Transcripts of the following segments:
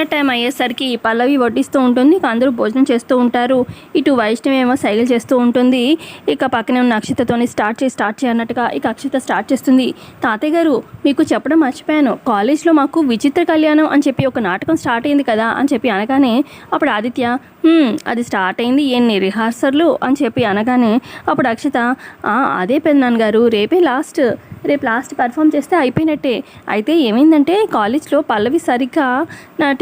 Dinner time అయ్యేసరికి పల్లవి వడ్డిస్తూ ఉంటుంది. ఇక అందరూ భోజనం చేస్తూ ఉంటారు. ఇటు వైష్ణవి ఏమో సైకిల్ చేస్తూ ఉంటుంది. ఇక పక్కనే ఉన్న అక్షితతోని స్టార్ట్ చేసి స్టార్ట్ చేయన్నట్టుగా ఇక అక్షిత స్టార్ట్ చేస్తుంది. తాతయ్య గారు మీకు చెప్పడం మర్చిపోయాను. కాలేజ్లో మాకు విచిత్ర కళ్యాణం అని చెప్పి ఒక నాటకం స్టార్ట్ అయింది కదా అని చెప్పి అనగానే అప్పుడు ఆదిత్య అది స్టార్ట్ అయింది ఎన్ని రిహార్సర్లు అని చెప్పి అనగానే అప్పుడు అక్షిత అదే పెద్దనాన్న గారు రేపే లాస్ట్ రేపు లాస్ట్ పర్ఫామ్ చేస్తే అయిపోయినట్టే. అయితే ఏమైందంటే కాలేజ్లో పల్లవి సరిగ్గా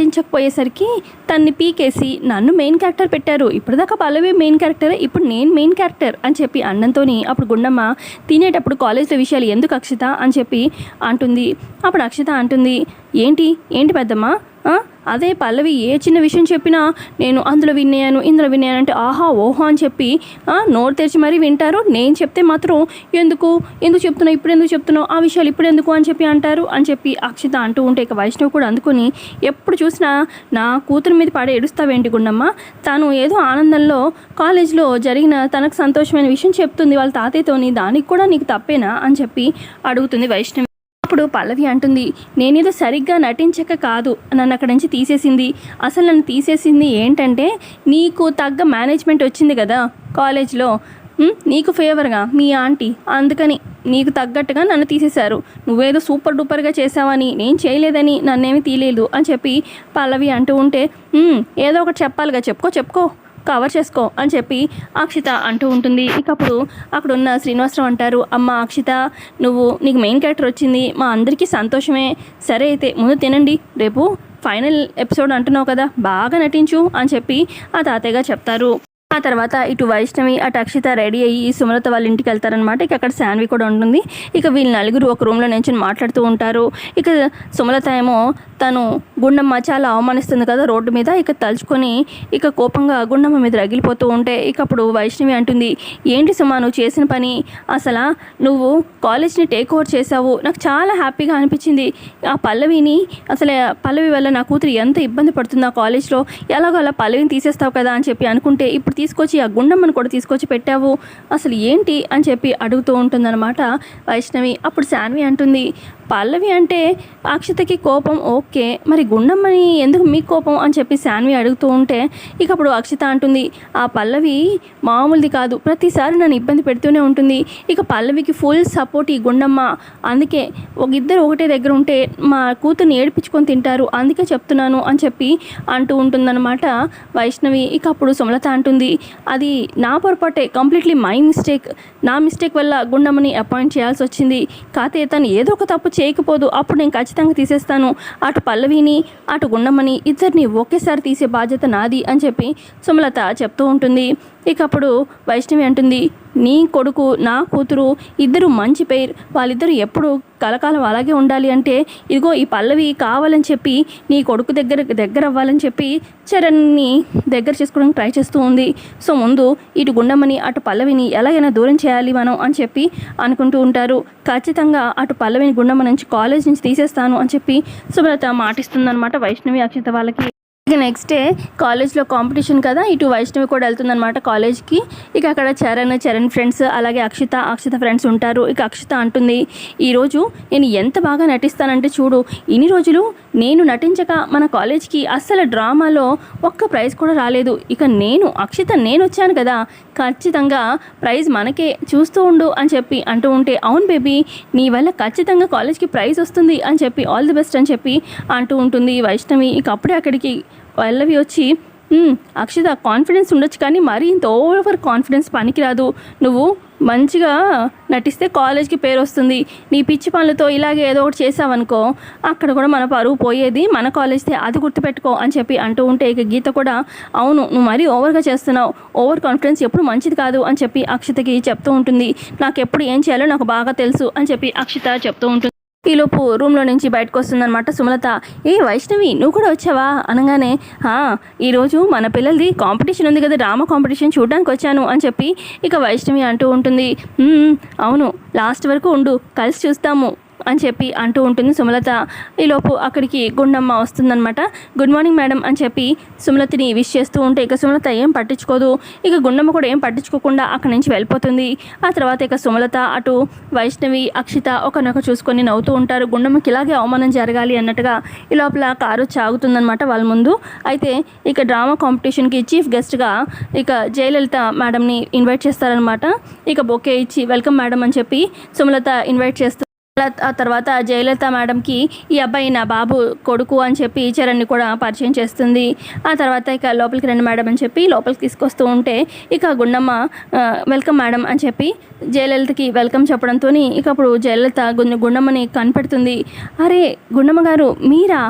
నటించకపోయేసరికి తన్ని పీకేసి నన్ను మెయిన్ క్యారెక్టర్ పెట్టారు. ఇప్పటిదాకా పల్లవి మెయిన్ క్యారెక్టర్ ఇప్పుడు నేను మెయిన్ క్యారెక్టర్ అని చెప్పి అన్నంతోని అప్పుడు గుండమ్మ తినేటప్పుడు కాలేజ్లో విషయాలు ఎందుకు అక్షిత అని చెప్పి అంటుంది. అప్పుడు అక్షిత అంటుంది ఏంటి? ఏంటి పెద్దమ్మ? అదే పల్లవి ఏ చిన్న విషయం చెప్పినా నేను అందులో విన్నాను ఇందులో విన్నాను అంటే ఆహా ఓహో అని చెప్పి నోరు తెరిచి మరీ వింటారు. నేను చెప్తే మాత్రం ఎందుకు? ఎందుకు చెప్తున్నావు? ఇప్పుడు ఎందుకు చెప్తున్నావు? ఆ విషయాలు ఇప్పుడు ఎందుకు అని చెప్పి అంటారు. అని చెప్పి అక్షిత అంటూ ఉంటే ఇక వైష్ణవ్ కూడా అందుకొని ఎప్పుడు చూసినా నా కూతురు మీద పడి ఏడుస్తావేంటి గుండమ్మ? తను ఏదో ఆనందంలో కాలేజ్లో జరిగిన తనకు సంతోషమైన విషయం చెప్తుంది వాళ్ళ తాతయ్యతోని దానికి కూడా నీకు తప్పేనా? అని చెప్పి అడుగుతుంది వైష్ణవి. అప్పుడు పల్లవి అంటుంది నేనేదో సరిగ్గా నటించక కాదు నన్ను అక్కడి నుంచి తీసేసింది. అసలు నన్ను తీసేసింది ఏంటంటే నీకు తగ్గ మేనేజ్మెంట్ వచ్చింది కదా కాలేజ్లో. నీకు ఫేవర్గా మీ ఆంటీ. అందుకని నీకు తగ్గట్టుగా నన్ను తీసేశారు. నువ్వేదో సూపర్ డూపర్గా చేసావని నేను చేయలేదని నన్నేమి తీయలేదు అని చెప్పి పల్లవి అంటూ ఉంటే ఏదో ఒకటి చెప్పాలిగా చెప్పుకో చెప్పుకో. కవర్ చేసుకో అని చెప్పి అక్షిత అంటూ ఉంటుంది. ఇక అప్పుడు అక్కడ ఉన్న శ్రీనివాసరావు అంటారు అమ్మ అక్షిత నువ్వు నీకు మెయిన్ క్యారెక్టర్ వచ్చింది. మా అందరికీ సంతోషమే. సరే అయితే ముందు తినండి. రేపు ఫైనల్ ఎపిసోడ్ అంటున్నావు కదా బాగా నటించు అని చెప్పి ఆ తాతయ్య గారు చెప్తారు. ఆ తర్వాత ఇటు వైష్ణవి అటు అక్షిత రెడీ అయ్యి సుమలత వాళ్ళ ఇంటికి వెళ్తారనమాట ఇక అక్కడ శాన్వి కూడా ఉంటుంది. ఇక వీళ్ళు నలుగురు ఒక రూమ్లో నుంచి మాట్లాడుతూ ఉంటారు. ఇక సుమలత ఏమో తను గుండమ్మ చాలా అవమానిస్తుంది కదా రోడ్డు మీద. ఇక తలుచుకొని ఇక కోపంగా గుండమ్మ మీద రగిలిపోతూ ఉంటే ఇక అప్పుడు వైష్ణవి అంటుంది ఏంటి సుమా నువ్వు చేసిన పని? అసలు నువ్వు కాలేజ్ని టేక్ ఓవర్ చేసావు నాకు చాలా హ్యాపీగా అనిపించింది. ఆ పల్లవిని అసలు పల్లవి వల్ల నా కూతురు ఎంత ఇబ్బంది పడుతుంది ఆ కాలేజ్లో. ఎలాగో అలా పల్లవిని తీసేస్తావు కదా అని చెప్పి అనుకుంటే ఇప్పుడు తీసుకొచ్చి ఆ గుండమ్మను కూడా తీసుకొచ్చి పెట్టావు? అసలు ఏంటి? అని చెప్పి అడుగుతూ ఉంటుందన్నమాట వైష్ణవి. అప్పుడు శాన్వి అంటుంది పల్లవి అంటే అక్షతకి కోపం ఓకే మరి గుండమ్మని ఎందుకు మీ కోపం అని చెప్పి శాన్వి అడుగుతూ ఉంటే ఇక అప్పుడు అక్షిత అంటుంది ఆ పల్లవి మామూలుది కాదు ప్రతిసారి నన్ను ఇబ్బంది పెడుతూనే ఉంటుంది ఇక పల్లవికి ఫుల్ సపోర్ట్ ఈ గుండమ్మ. అందుకే ఒక ఇద్దరు ఒకటే దగ్గర ఉంటే మా కూతుర్ని ఏడిపించుకొని తింటారు అందుకే చెప్తున్నాను అని చెప్పి అంటూ ఉంటుందన్నమాట వైష్ణవి. ఇక అప్పుడు సుమలత అంటుంది అది నా పొరపాటే కంప్లీట్లీ మై మిస్టేక్. నా మిస్టేక్ వల్ల గుండమ్మని అపాయింట్ చేయాల్సి వచ్చింది. కాతే తను ఏదో ఒక తప్పు చేయకపోదు అప్పుడు నేను ఖచ్చితంగా తీసేస్తాను. అటు పల్లవిని అటు గుండమ్మని ఇద్దరిని ఒకేసారి తీసే బాధ్యత నాది అని చెప్పి సుమలత చెప్తూ ఉంటుంది. ఇక అప్పుడు వైష్ణవి అంటుంది నీ కొడుకు నా కూతురు ఇద్దరు మంచి పేరు. వాళ్ళిద్దరూ ఎప్పుడు కలకాలం అలాగే ఉండాలి అంటే ఇదిగో ఈ పల్లవి కావాలని చెప్పి నీ కొడుకు దగ్గర దగ్గర అవ్వాలని చెప్పి చరణ్ని దగ్గర చేసుకోవడానికి ట్రై చేస్తూ ఉంది. సో ముందు ఇటు గుండమని అటు పల్లవిని ఎలాగైనా దూరం చేయాలి మనం అని చెప్పి అనుకుంటూ ఉంటారు. ఖచ్చితంగా అటు పల్లవిని గుండమ్మ నుంచి కాలేజ్ నుంచి తీసేస్తాను అని చెప్పి సుబ్రత మాటిస్తుందనమాట వైష్ణవి అక్షిత వాళ్ళకి. ఇక నెక్స్ట్ డే కాలేజ్లో కాంపిటీషన్ కదా ఇటు వైష్ణవి కూడా వెళ్తుందనమాట కాలేజ్కి. ఇక అక్కడ చరణ్ చరణ్ ఫ్రెండ్స్ అలాగే అక్షిత అక్షిత ఫ్రెండ్స్ ఉంటారు. ఇక అక్షిత అంటుంది ఈరోజు నేను ఎంత బాగా నటిస్తానంటే చూడు ఇన్ని రోజులు నేను నటించక మన కాలేజ్కి అస్సలు డ్రామాలో ఒక్క ప్రైజ్ కూడా రాలేదు. ఇక నేను అక్షిత నేను వచ్చాను కదా ఖచ్చితంగా ప్రైజ్ మనకే చూస్తూ ఉండు అని చెప్పి అంటూ ఉంటే అవును బేబీ నీ వల్ల ఖచ్చితంగా కాలేజ్కి ప్రైజ్ వస్తుంది అని చెప్పి ఆల్ ది బెస్ట్ అని చెప్పి అంటూ ఉంటుంది వైష్ణవి. ఇక అప్పుడే అక్కడికి Oh, పల్లవి వచ్చి అక్షిత కాన్ఫిడెన్స్ ఉండొచ్చు కానీ మరీ ఇంత ఓవర్ కాన్ఫిడెన్స్ పనికిరాదు. నువ్వు మంచిగా నటిస్తే కాలేజ్కి పేరు వస్తుంది. నీ పిచ్చి పనులతో ఇలాగే ఏదో ఒకటి చేసావనుకో అక్కడ కూడా మన పరువు పోయేది మన కాలేజ్తే అది గుర్తుపెట్టుకో అని చెప్పి అంటూ ఉంటే ఇక గీత కూడా అవును నువ్వు మరీ ఓవర్గా చేస్తున్నావు. ఓవర్ కాన్ఫిడెన్స్ ఎప్పుడు మంచిది కాదు అని చెప్పి అక్షితకి చెప్తూ ఉంటుంది. నాకు ఎప్పుడు ఏం చేయాలో నాకు బాగా తెలుసు అని చెప్పి అక్షిత చెప్తూ ఉంటుంది. ఈలోపు రూమ్లో నుంచి బయటకు వస్తుందన్నమాట. సుమలత ఏ వైష్ణవి నువ్వు కూడా వచ్చావా? అనగానే ఈరోజు మన పిల్లలది కాంపిటీషన్ ఉంది కదా డ్రామా కాంపిటీషన్ చూడడానికి వచ్చాను అని చెప్పి ఇక వైష్ణవి అంటూ ఉంటుంది. అవును లాస్ట్ వరకు ఉండు కలిసి చూస్తాము. అని చెప్పి అంటూ ఉంటుంది సుమలత. ఈలోపు అక్కడికి గుండమ్మ వస్తుందనమాట గుడ్ మార్నింగ్ మేడం అని చెప్పి సుమలతని విష్ చేస్తూ ఉంటే ఇక సుమలత ఏం పట్టించుకోదు. ఇక గుండమ్మ కూడా ఏం పట్టించుకోకుండా అక్కడి నుంచి వెళ్ళిపోతుంది. ఆ తర్వాత ఇక సుమలత అటు వైష్ణవి అక్షిత ఒకనొక చూసుకొని నవ్వుతూ ఉంటారు. గుండమ్మకి ఇలాగే అవమానం జరగాలి అన్నట్టుగా ఈ లోపల కారు చాగుతుందనమాట వాళ్ళ ముందు. అయితే ఇక డ్రామా కాంపిటీషన్కి చీఫ్ గెస్ట్గా ఇక జయలలిత మేడంని ఇన్వైట్ చేస్తారనమాట ఇక బొకే ఇచ్చి వెల్కమ్ మేడం అని చెప్పి సుమలత ఇన్వైట్ చేస్తూ ఆ తర్వాత జయలలిత మేడంకి ఈ అబ్బాయి నా బాబు కొడుకు అని చెప్పి చరణ్ని కూడా పరిచయం చేస్తుంది. ఆ తర్వాత ఇక లోపలికి రండి మేడం అని చెప్పి లోపలికి తీసుకొస్తూ ఉంటే ఇక గుండమ్మ వెల్కమ్ మేడం అని చెప్పి జయలలితకి వెల్కమ్ చెప్పడంతో ఇక అప్పుడు జయలలిత గుండె గుండమ్మని కనిపెడుతుంది. అరే గుండమ్మ గారు మీరా?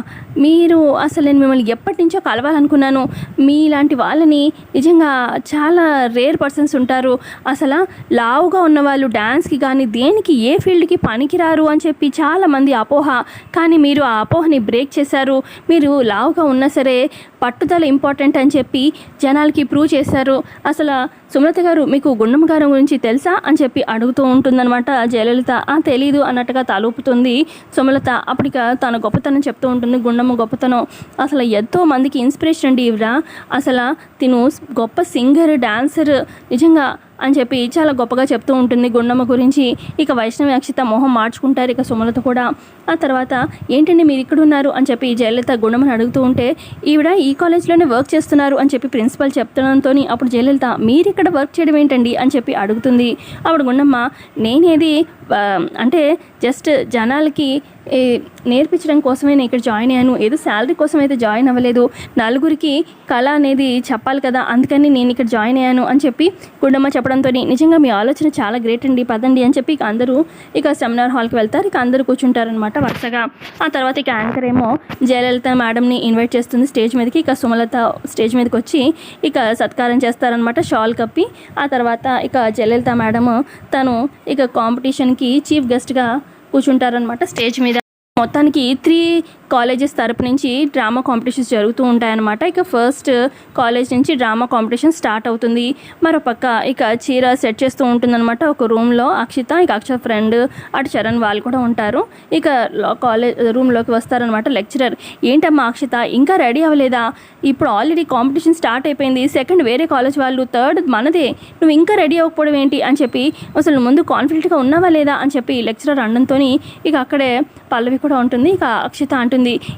మీరు అసలు నేను మిమ్మల్ని ఎప్పటి నుంచో కలవాలనుకున్నాను. మీలాంటి వాళ్ళని నిజంగా చాలా రేర్ పర్సన్స్ ఉంటారు. అసలు లావుగా ఉన్న వాళ్ళు డ్యాన్స్కి కానీ దేనికి ఏ ఫీల్డ్కి పనికిరారు? అని చెప్పి చాలామంది అపోహ. కానీ మీరు ఆ అపోహని బ్రేక్ చేశారు. మీరు లావుగా ఉన్నా సరే పట్టుదల ఇంపార్టెంట్ అని చెప్పి జనాలకి ప్రూవ్ చేశారు. అసలు సుమలత గారు మీకు గుండమ్మ గారి గురించి తెలుసా అని చెప్పి అడుగుతూ ఉంటుందన్నమాట. జయలలిత ఆ తెలీదు అన్నట్టుగా తలూపుతుంది సుమలత. అప్పటిక తన గొప్పతనం చెప్తూ ఉంటుంది గుండమ్మ గొప్పతనం. అసలు ఎంతో మందికి ఇన్స్పిరేషన్ అండి ఇవిరా అసలు తిను గొప్ప సింగర్ డాన్సర్ నిజంగా అని చెప్పి చాలా గొప్పగా చెప్తూ ఉంటుంది గుండమ్మ గురించి. ఇక వైష్ణవి అక్షిత మొహం మార్చుకుంటారు ఇక సుమలత కూడా. ఆ తర్వాత ఏంటండి మీరు ఇక్కడ ఉన్నారు అని చెప్పి జయలలిత గుండమ్మని అడుగుతూ ఉంటే ఈవిడ ఈ ఈ కాలేజ్లోనే వర్క్ చేస్తున్నారు అని చెప్పి ప్రిన్సిపల్ చెప్తుండడంతో అప్పుడు జయలలిత మీరు ఇక్కడ వర్క్ చేయడం ఏంటండి? అని చెప్పి అడుగుతుంది. అప్పుడు గుండమ్మ నేనేది అంటే జస్ట్ జనాలకి నేర్పించడం కోసమే నేను ఇక్కడ జాయిన్ అయ్యాను. ఏదో శాలరీ కోసం అయితే జాయిన్ అవ్వలేదు. నలుగురికి కళ అనేది చెప్పాలి కదా అందుకని నేను ఇక్కడ జాయిన్ అయ్యాను అని చెప్పి గుండమ్మ చెప్పడంతో నిజంగా మీ ఆలోచన చాలా గ్రేట్ అండి పదండి అని చెప్పి ఇక అందరూ ఇక సెమినార్ హాల్కి వెళ్తారు. ఇక అందరూ కూర్చుంటారనమాట వరుసగా. ఆ తర్వాత ఇక యాంకర్ ఏమో జయలలిత మేడంని ఇన్వైట్ చేస్తుంది స్టేజ్ మీదకి. ఇక సుమలత స్టేజ్ మీదకి వచ్చి ఇక సత్కారం చేస్తారనమాట షాల్ కప్పి. ఆ తర్వాత ఇక జయలలిత మేడము తను ఇక కాంపిటీషన్కి చీఫ్ గెస్ట్గా కూర్చుంటారనమాట స్టేజ్ మీద మొత్తానికి త్రీ కాలేజెస్ తరపు నుంచి డ్రామా కాంపిటీషన్స్ జరుగుతూ ఉంటాయన్నమాట. ఇక ఫస్ట్ కాలేజ్ నుంచి డ్రామా కాంపిటీషన్ స్టార్ట్ అవుతుంది. మరోపక్క ఇక చీర సెట్ చేస్తూ ఉంటుందన్నమాట ఒక రూమ్లో అక్షిత ఇక అక్షత ఫ్రెండ్ అటు చరణ్ వాళ్ళు కూడా ఉంటారు. ఇక కాలేజ్ రూమ్లోకి వస్తారనమాట లెక్చరర్. ఏంటమ్మా అక్షిత ఇంకా రెడీ అవ్వలేదా? ఇప్పుడు ఆల్రెడీ కాంపిటీషన్ స్టార్ట్ అయిపోయింది. సెకండ్ వేరే కాలేజ్ వాళ్ళు థర్డ్ మనదే. నువ్వు ఇంకా రెడీ అవ్వకపోవడం ఏంటి? అని చెప్పి అసలు ముందు కాన్ఫిడెంట్గా ఉన్నావా లేదా? అని చెప్పి లెక్చరర్ అనడంతో ఇక అక్కడే పల్లవి కూడా ఉంటుంది. ఇక అక్షిత అంటుంది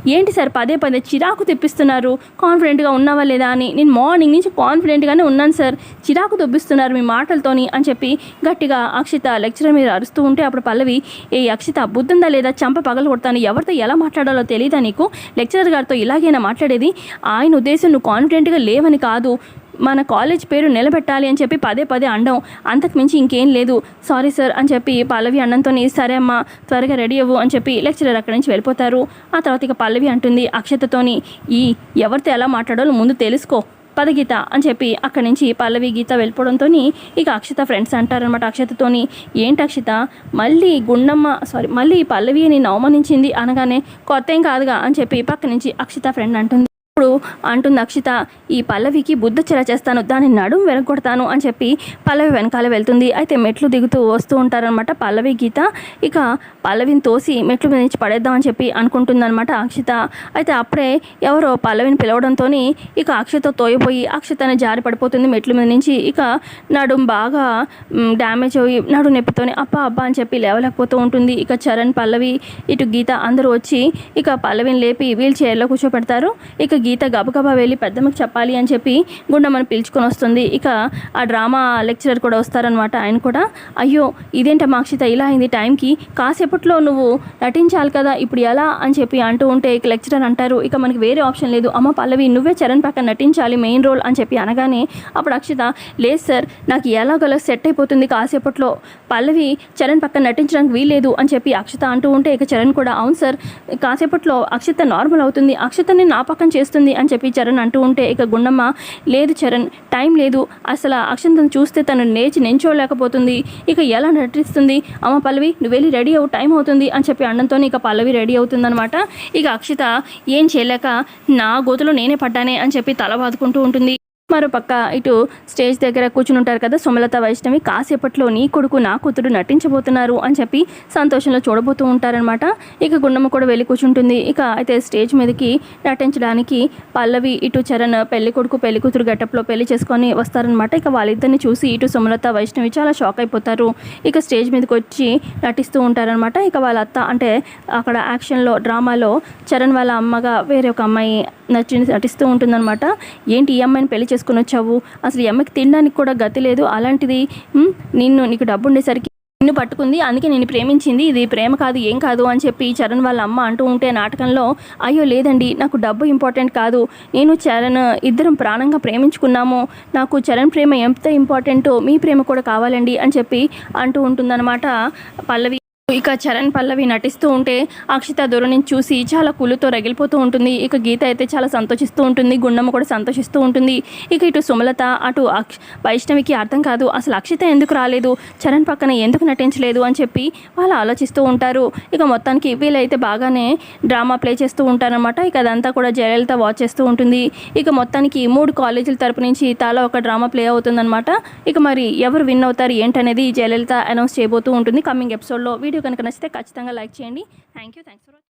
ఏంటి సార్ పదే పదే చిరాకు తెప్పిస్తున్నారు? కాన్ఫిడెంట్గా ఉన్నావా లేదా అని. నేను మార్నింగ్ నుంచి కాన్ఫిడెంట్గానే ఉన్నాను సార్. చిరాకు తెప్పిస్తున్నారు మీ మాటలతోని అని చెప్పి గట్టిగా అక్షిత లెక్చరర్ మీద అరుస్తూ ఉంటే అప్పుడు పల్లవి ఏ అక్షిత బుద్ధుందా లేదా? చంప పగల కొడతాను. ఎవరితో ఎలా మాట్లాడాలో తెలియదా నీకు? లెక్చరర్ గారితో ఇలాగైనా మాట్లాడేది? ఆయన ఉద్దేశం నువ్వు కాన్ఫిడెంట్గా లేవని కాదు. మన కాలేజ్ పేరు నిలబెట్టాలి అని చెప్పి పదే పదే అండం. అంతకు మించి ఇంకేం లేదు. సారీ సార్ అని చెప్పి పల్లవి అన్నంతో సరే అమ్మా త్వరగా రెడీ అవ్వు అని చెప్పి లెక్చరర్ అక్కడి నుంచి వెళ్ళిపోతారు. ఆ తర్వాత ఇక పల్లవి అంటుంది అక్షతతోని ఈ ఎవరితో ఎలా మాట్లాడాలో ముందు తెలుసుకో. పద గీత అని చెప్పి అక్కడి నుంచి పల్లవి గీత వెళ్ళిపోవడంతో ఇక అక్షత ఫ్రెండ్స్ అంటారనమాట అక్షతతోని. ఏంటి అక్షిత? మళ్ళీ గుండమ్మ సారీ మళ్ళీ పల్లవి నేను అవమానించింది అనగానే కొత్త ఏం కాదుగా అని చెప్పి పక్క నుంచి అక్షిత ఫ్రెండ్ అంటుంది. అంటుంది అక్షిత ఈ పల్లవికి బుద్ధ చెర చేస్తాను దాని నడుము వెనకొడతాను అని చెప్పి పల్లవి వెనకాల వెళ్తుంది. అయితే మెట్లు దిగుతూ వస్తూ ఉంటారనమాట పల్లవి గీత. ఇక పల్లవిని తోసి మెట్లు మీద నుంచి పడేద్దాం అని చెప్పి అనుకుంటుందన్నమాట అక్షిత. అయితే అప్పుడే ఎవరో పల్లవిని పిలవడంతో ఇక అక్షిత తోయపోయి అక్షితని జారి పడిపోతుంది మెట్ల మీద నుంచి. ఇక నడుము బాగా డ్యామేజ్ అయ్యి నడు నొప్పితోనే అబ్బా అబ్బా అని చెప్పి లేవలేకపోతూ ఉంటుంది. ఇక చరణ్ పల్లవి ఇటు గీత అందరూ వచ్చి ఇక పల్లవిని లేపి వీల్ చైర్లో కూర్చోపెడతారు. ఇక గీత గబగబా వెళ్ళి పెద్దమ్మకి చెప్పాలి అని చెప్పి గుండమ్మని పిలుచుకొని వస్తుంది. ఇక ఆ డ్రామా లెక్చరర్ కూడా వస్తారనమాట ఆయన కూడా. అయ్యో ఇదేంటమ్మా అక్షిత ఇలా అయింది టైంకి. కాసేపట్లో నువ్వు నటించాలి కదా ఇప్పుడు ఎలా అని చెప్పి అంటూ ఉంటే ఇక లెక్చరర్ అంటారు ఇక మనకి వేరే ఆప్షన్ లేదు. అమ్మ పల్లవి నువ్వే చరణ్ పక్కన నటించాలి మెయిన్ రోల్ అని చెప్పి అనగానే అప్పుడు అక్షిత లేదు సార్ నాకు ఎలాగోలా సెట్ అయిపోతుంది కాసేపట్లో. పల్లవి చరణ్ పక్కన నటించడానికి వీల్లేదు అని చెప్పి అక్షిత అంటూ ఉంటే ఇక చరణ్ కూడా అవును సార్ కాసేపట్లో అక్షిత నార్మల్ అవుతుంది. అక్షితని నా పక్కన చేస్తుంది అని చెప్పి చరణ్ అంటూ ఉంటే ఇక గుండమ్మ లేదు చరణ్ టైం లేదు. అసలు అక్షంతను చూస్తే తను లేచి నించోలేకపోతుంది. ఇక ఎలా నటిస్తుంది? అమ్మ పల్లవి నువ్వు వెళ్ళి రెడీ అవు టైం అవుతుంది అని చెప్పి అండంతో ఇక పల్లవి రెడీ అవుతుందన్నమాట. ఇక అక్షిత ఏం చేయలేక నా గోతులో నేనే పడ్డానే అని చెప్పి తల బాదుకుంటూ ఉంటుంది. మరోపక్క ఇటు స్టేజ్ దగ్గర కూర్చుని ఉంటారు కదా సుమలత వైష్ణవి కాసేపట్లో నీ కొడుకు నా కూతురు నటించబోతున్నారు అని చెప్పి సంతోషంలో చూడబోతూ ఉంటారనమాట ఇక గుండమ్మ కూడా వెళ్ళి కూర్చుంటుంది. ఇక అయితే స్టేజ్ మీదకి నటించడానికి పల్లవి ఇటు చరణ్ పెళ్ళి కొడుకు పెళ్ళి కూతురు గెటప్లో పెళ్ళి చేసుకొని వస్తారనమాట ఇక వాళ్ళిద్దరిని చూసి ఇటు సుమలత వైష్ణవి చాలా షాక్ అయిపోతారు. ఇక స్టేజ్ మీదకి వచ్చి నటిస్తూ ఉంటారనమాట ఇక వాళ్ళ అత్త అంటే అక్కడ యాక్షన్లో డ్రామాలో చరణ్ వాళ్ళ అమ్మగా వేరే ఒక అమ్మాయి నచ్చి నటిస్తూ ఉంటుందన్నమాట. ఏంటి ఈ అమ్మాయిని పెళ్ళి చేసుకుని వచ్చావు? అసలు ఈ అమ్మాయికి తినడానికి కూడా గతి లేదు. అలాంటిది నిన్ను నీకు డబ్బు ఉండేసరికి నిన్ను పట్టుకుంది. అందుకే నేను ప్రేమించింది. ఇది ప్రేమ కాదు ఏం కాదు అని చెప్పి చరణ్ వాళ్ళ అమ్మ అంటూ ఉంటే నాటకంలో అయ్యో లేదండి నాకు డబ్బు ఇంపార్టెంట్ కాదు. నేను చరణ్ ఇద్దరం ప్రాణంగా ప్రేమించుకున్నాము. నాకు చరణ్ ప్రేమ ఎంత ఇంపార్టెంటో మీ ప్రేమ కూడా కావాలండి అని చెప్పి అంటూ ఉంటుందన్నమాట పల్లవి. ఇక చరణ్ పల్లవి నటిస్తూ ఉంటే అక్షిత దూరం నుంచి చూసి చాలా కుళ్ళుతో రగిలిపోతూ ఉంటుంది. ఇక గీత అయితే చాలా సంతోషిస్తూ ఉంటుంది. గుండమ్మ కూడా సంతోషిస్తూ ఉంటుంది. ఇక ఇటు సుమలత అటు అక్ష వైష్ణవికి అర్థం కాదు. అసలు అక్షిత ఎందుకు రాలేదు? చరణ్ పక్కన ఎందుకు నటించలేదు? అని చెప్పి వాళ్ళు ఆలోచిస్తూ ఉంటారు. ఇక మొత్తానికి వీళ్ళైతే బాగానే డ్రామా ప్లే చేస్తూ ఉంటారనమాట ఇక అదంతా కూడా జయలలిత వాచ్ చేస్తూ ఉంటుంది. ఇక మొత్తానికి మూడు కాలేజీల తరపు నుంచి తలా ఒక డ్రామా ప్లే అవుతుందన్నమాట. ఇక మరి ఎవరు విన్ అవుతారు? ఏంటనేది జయలలిత అనౌన్స్ చేయబోతూ ఉంటుంది. కమింగ్ ఎపిసోడ్లో వీడియో కనుక నచ్చితే ఖచ్చితంగా లైక్ చేయండి. Thank you thanks for